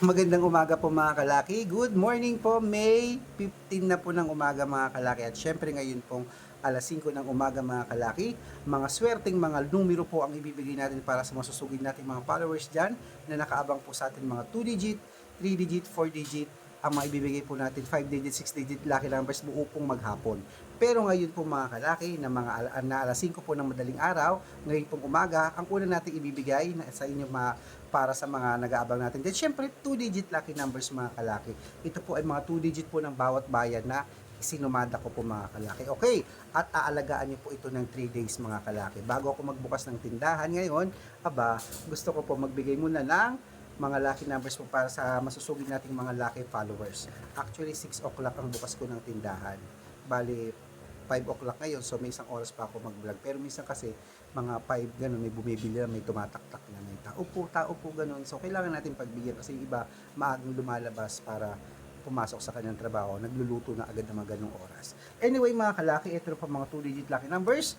Magandang umaga po mga kalaki. Good morning po, May 15 na po ng umaga mga kalaki. At syempre ngayon pong alas 5 ng umaga mga kalaki. Mga swerteng mga numero po ang ibibigay natin para sa masusugid nating mga followers dyan na nakaabang po sa atin mga 2 digit, 3 digit, 4 digit, ang mga ibibigay po natin 5 digit, 6 digit lucky numbers buo pong maghapon. Pero ngayon po mga kalaki, na mga na alas 5 po ng madaling araw, ngayon pong umaga, ang una natin ibibigay na sa inyo mga para sa mga nag-aabang natin. Then syempre, 2-digit lucky numbers mga kalaki. Ito po ay mga 2-digit po ng bawat bayan na sinumada ko po mga kalaki. Okay, at aalagaan niyo po ito ng 3 days mga kalaki. Bago ako magbukas ng tindahan ngayon, aba, gusto ko po magbigay muna ng mga lucky numbers po para sa masusugid nating mga lucky followers. Actually, 6 o'clock ang bukas ko ng tindahan. Bali, 5 o'clock ngayon, so may isang oras pa ako mag-vlog. Pero minsan kasi, mga 5 ganun, may bumibili na, may tumataktak na, may tao po, tao po ganun. So, kailangan natin pagbigyan kasi yung iba, maagang lumalabas para pumasok sa kanyang trabaho, nagluluto na agad ng mga ganung oras. Anyway, mga kalaki, ito pa mga 2-digit lucky numbers.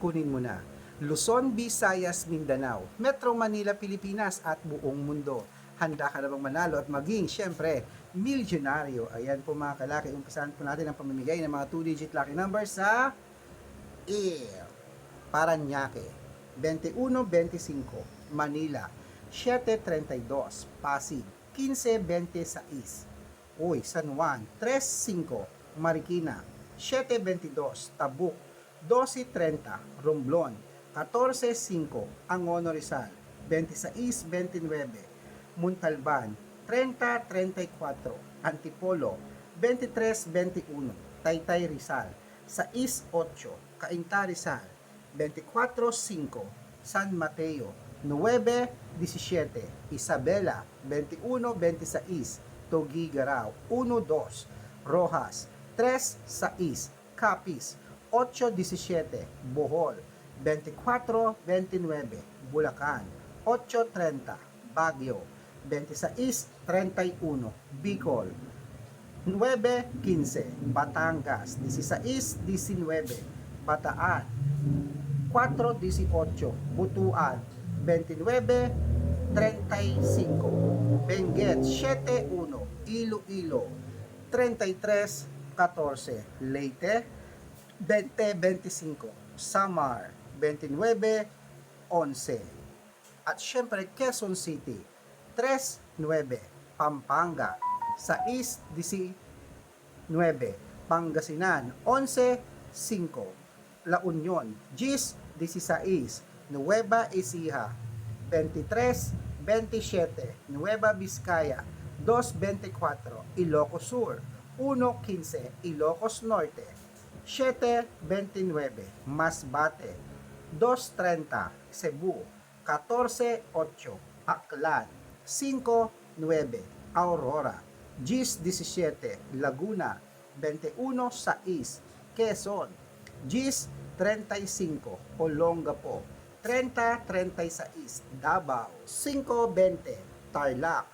Kunin mo na. Luzon, Visayas, Mindanao, Metro Manila, Pilipinas at buong mundo. Handa ka na bang manalo at maging, syempre, milyonaryo. Ayan po mga kalaki, umpisahan po natin ang pamimigay ng mga 2-digit lucky numbers sa Air, Paranaque, 21-25, Manila, 7-32, Pasig, 15-26, Uy, San Juan, 3-5, Marikina, 7-22, Tabuk, 12-30, Romblon, 14-5, Angono Rizal, 26-29, Muntalban, 30-34, Antipolo, 23-21, Taytay Rizal, 6-8, Cainta Rizal, 24-5, San Mateo, 9-17, Isabela, 21-26, Togigaraw, 1-2, Rojas, 3-6, Capiz, 8-17, Bohol, 24-29, Bulacan, 8-30, Baguio, 26-31, Bicol, 9-15, Batangas, 16-19, Bataan, 4-18, Butuan, 29-35, Benguet, 7-1, Iloilo, 33-14, Leyte, 20-25, Samar, 29-11, at syempre Quezon City, 3-9, Pampanga, 6-19, Pangasinan, 11-5, La Union, Gis 16, Nueva Ecija, 23-27, Nueva Vizcaya, 2-24, Ilocos Sur, 1-15, Ilocos Norte, 7-29, Masbate, 2-30, Cebu, 14-8, Aklan, 5-9, Aurora, Gis 17, Laguna, 21-6, Quezon, Gis 35, Olongapo, 30-36, Davao, 5-20, Tarlac,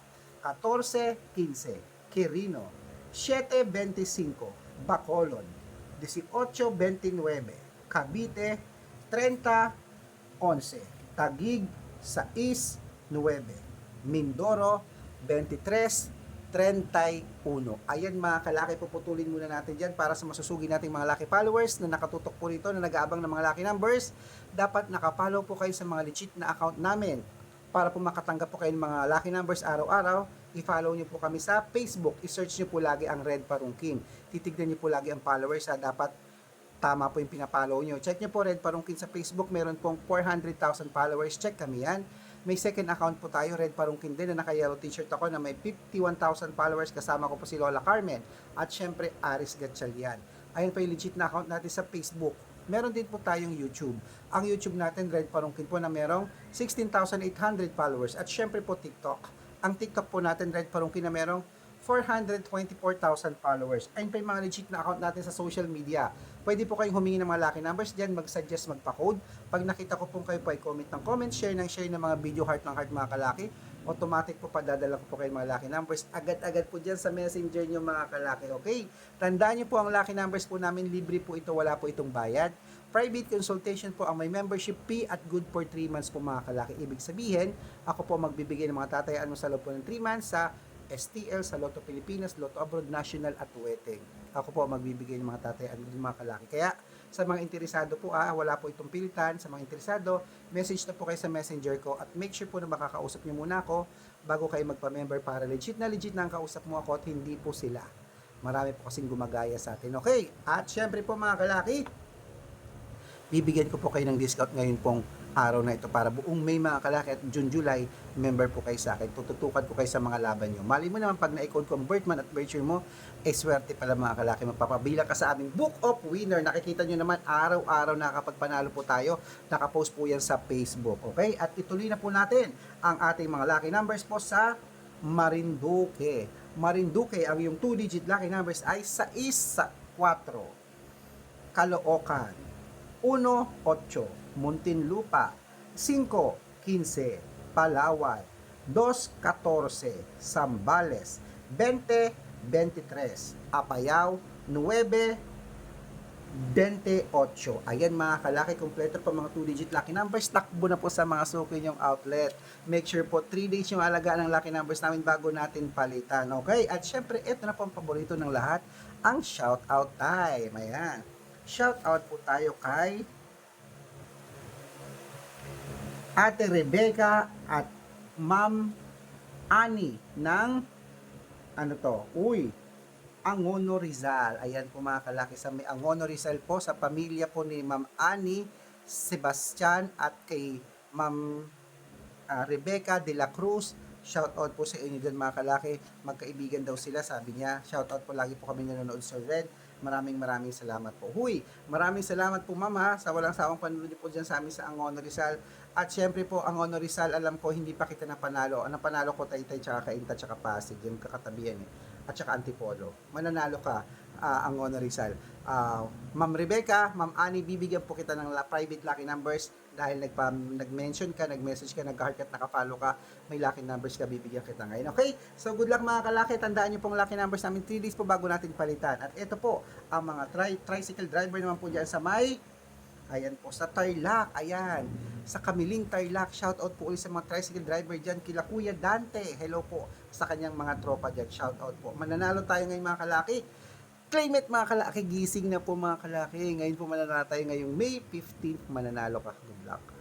14-15, Quirino, 7-25, Bacolod, 18-29, Cavite, 30-11, Tagig, 6-9, Mindoro, 23-31. Ayan mga kalaki, puputulin muna natin dyan para sa masusugi nating mga lucky followers na nakatutok po rito na nag-aabang ng mga lucky numbers. Dapat nakapollow po kayo sa mga legit na account namin para po makatanggap po kayo ng mga lucky numbers araw-araw. I-follow nyo po kami sa Facebook. I-search nyo po lagi ang Red Parungkin. Titignan nyo po lagi ang followers ha. Dapat tama po yung pinapollow nyo. Check nyo po Red Parungkin sa Facebook. Meron pong 400,000 followers. Check kami yan. May second account po tayo, Red Parungkin din, na naka-yellow t-shirt ako na may 51,000 followers. Kasama ko po si Lola Carmen. At syempre, Aris Gatchalian. Ayun po yung legit na account natin sa Facebook. Meron din po tayong YouTube. Ang YouTube natin, Red Parungkin po, na merong 16,800 followers. At syempre po, TikTok. Ang TikTok po natin, Red Parungkin, na merong 424,000 followers. Ayun pa yung mga legit na account natin sa social media. Pwede po kayong humingi ng mga lucky numbers dyan, mag-suggest, magpa-code. Pag nakita ko po kayo po ay comment ng comment, share ng share ng mga video heart ng heart mga kalaki. Automatic po padadala ko po kayo mga lucky numbers. Agad-agad po dyan sa messenger nyo mga kalaki. Okay? Tandaan nyo po ang lucky numbers po namin, libre po ito, wala po itong bayad. Private consultation po ang may membership fee at good for 3 months po mga kalaki. Ibig sabihin, ako po magbibigay ng mga tatayaan mo sa loob po ng 3 months sa STL, sa Lotto Pilipinas, Lotto Abroad, National at Weteng. Ako po magbibigay ng mga tatayaan ng mga kalaki. Kaya sa mga interesado po, ah, wala po itong pilitan. Sa mga interesado, message na po kayo sa messenger ko at make sure po na makakausap niyo muna ako bago kayo magpa-member para legit na legit na ang kausap mo ako at hindi po sila. Marami po kasing gumagaya sa atin. Okay? At syempre po mga kalaki, bibigyan ko po kayo ng discount ngayon pong araw na ito para buong May mga kalaki at June, July, member po kayo sa akin. Tututukan ko kayo sa mga laban nyo. Mali mo naman pag na-code ko ang birth month at birth year mo, eh swerte pala mga kalaki. Magpapabilang ka sa aming Book of Winner. Nakikita nyo naman araw-araw nakakapagpanalo po tayo. Nakapost po yan sa Facebook. Okay? At ituloy na po natin ang ating mga lucky numbers po sa Marinduque. Marinduque, ang yung 2-digit lucky numbers ay 6 sa 4. Caloocan, 1-8, Muntinlupa, 5-15, Palawan, 2-14, Sambales, 20-23, Apayao, 9 28. Ayan mga kalaki, kompleto po mga 2-digit lucky numbers. Takbo na po sa mga suki yung outlet. Make sure po 3 days yung alagaan ng lucky numbers namin bago natin palitan. Okay? At syempre, ito na po ang paborito ng lahat, ang shout out time. Ayan. Shout out po tayo kay Ate Rebecca at Ma'am Ani ng ano to? Uy, Angono Rizal. Ayan po mga kalaki sa may Angono Rizal po sa pamilya po ni Ma'am Ani Sebastian at kay Ma'am ah, Rebecca de la Cruz. Shout out po sa inyo dyan mga kalaki. Magkaibigan daw sila, sabi niya. Shout out po lagi po kami nanonood sa Red. Maraming maraming salamat po. Huy, maraming salamat po mama sa walang sawang panunod po dyan sa amin sa Angono Rizal. At syempre po, Angono Rizal, alam ko hindi pa kita napanalo. Ang napanalo ko Taytay, tsaka Kainta, tsaka Pasig. Yung kakatabihan eh. At tsaka Antipolo. Mananalo ka, ah, Angono Rizal. Ah, Ma'am Rebecca, Ma'am Ani, bibigyan po kita ng private lucky numbers dahil nagpa, nag-mention ka, nag-message ka, nag-heart at nakafollow ka, may lucky numbers ka, bibigyan kita ngayon. Okay? So, good luck mga kalaki. Tandaan niyo pong lucky numbers namin 3 days po bago natin palitan. At ito po, ang mga tri- tricycle driver naman po dyan sa may Ayan po, sa Tarlac, ayan. Sa Kamiling Tarlac, shout out po ulit sa mga tricycle driver dyan, kila Kuya Dante. Hello po sa kanyang mga tropa dyan, shout out po. Mananalo tayo ngayon mga kalaki. Claim mga kalaki, gising na po mga kalaki. Ngayon po mananalo tayo ngayong May 15, mananalo ka. Good luck.